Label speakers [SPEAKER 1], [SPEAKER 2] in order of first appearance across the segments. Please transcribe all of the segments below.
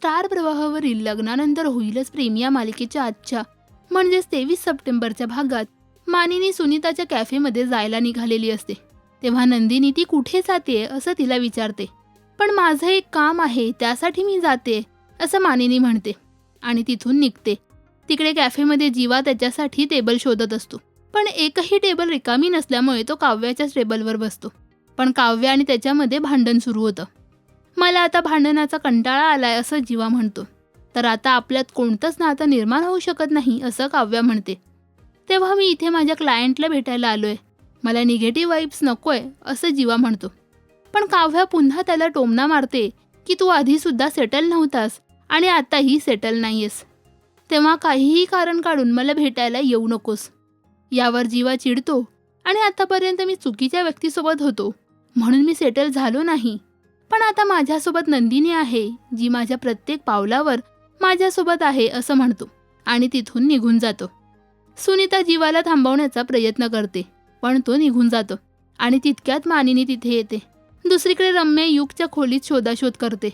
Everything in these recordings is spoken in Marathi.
[SPEAKER 1] स्टार प्रवाहावरील लग्नानंतर होईलच प्रेम या मालिकेच्या आजच्या. म्हणजेच तेवीस सप्टेंबरच्या भागात मानिनी सुनीताच्या कॅफेमध्ये जायला निघालेली असते. तेव्हा नंदिनी ती कुठे जाते? असं तिला विचारते. पण माझं एक काम आहे त्यासाठी मी जाते असं मानिनी म्हणते आणि तिथून निघते. तिकडे कॅफेमध्ये जीवा त्याच्यासाठी टेबल शोधत असतो. पण एकही टेबल रिकामी नसल्यामुळे तो काव्याच्याच टेबलवर बसतो. पण काव्य आणि त्याच्यामध्ये भांडण सुरू होतं. मला आता भांडणाचा कंटाळा आलाय असं जीवा म्हणतो. तर आता आपल्यात कोणतंच नातं निर्माण होऊ शकत नाही असं काव्या म्हणते. तेव्हा मी इथे माझ्या क्लायंटला भेटायला आलोय. मला निगेटिव्ह वाईब्स नकोय असं जीवा म्हणतो. पण काव्या पुन्हा त्याला टोमणा मारते की तू आधीसुद्धा सेटल नव्हतास आणि आताही सेटल नाहीयेस. तेव्हा काहीही कारण काढून मला भेटायला येऊ नकोस. यावर जीवा चिडतो आणि आतापर्यंत मी चुकीच्या व्यक्तीसोबत होतो. म्हणून मी सेटल झालो नाही. पण आता माझ्यासोबत नंदिनी आहे जी माझ्या प्रत्येक पावलावर माझ्यासोबत आहे असं म्हणतो आणि तिथून निघून जातो. सुनीता जीवाला थांबवण्याचा प्रयत्न करते पण तो निघून जातो आणि तितक्यात मानिनी तिथे येते. दुसरीकडे रम्या युगच्या खोलीत शोधाशोध करते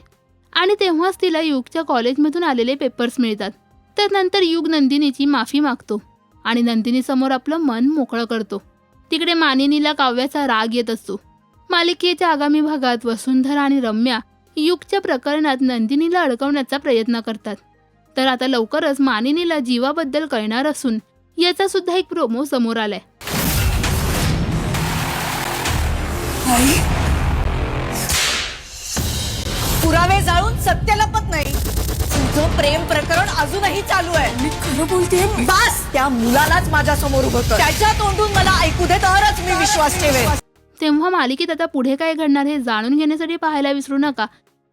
[SPEAKER 1] आणि तेव्हाच तिला युगच्या कॉलेजमधून आलेले पेपर्स मिळतात. तर नंतर युग नंदिनीची माफी मागतो आणि नंदिनीसमोर आपलं मन मोकळं करतो. तिकडे मानिनीला काव्याचा राग येत असतो. मालिकेच्या आगामी भागात वसुंधरा आणि रम्या युगच्या प्रकरणात नंदिनीला अडकवण्याचा प्रयत्न करतात. तर आता लवकरच मानिनीला जीवाबद्दल कळणार असून याचा सुद्धा एक प्रोमो समोर आलाय.
[SPEAKER 2] पुरावे जाळून सत्य लपत नाही. तुझं प्रेम प्रकरण अजूनही चालू आहे.
[SPEAKER 3] मी खरं बोलते
[SPEAKER 2] बस त्या मुलालाच माझ्यासमोर उभं कर. त्याच्या तोंडून मला ऐकू दे तरच मी विश्वास ठेवेन.
[SPEAKER 1] तेव्हा मालिकेत आता पुढे काय घडणार हे जाणून घेण्यासाठी पाहायला विसरू नका.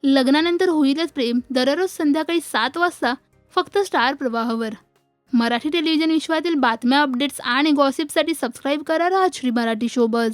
[SPEAKER 1] लग्नानंतर होईलच प्रेम. दररोज संध्याकाळी सात वाजता फक्त स्टार प्रवाहावर. मराठी टेलिव्हिजन विश्वातील बातम्या अपडेट्स आणि गॉसिपसाठी सबस्क्राईब करा राजश्री मराठी शोबज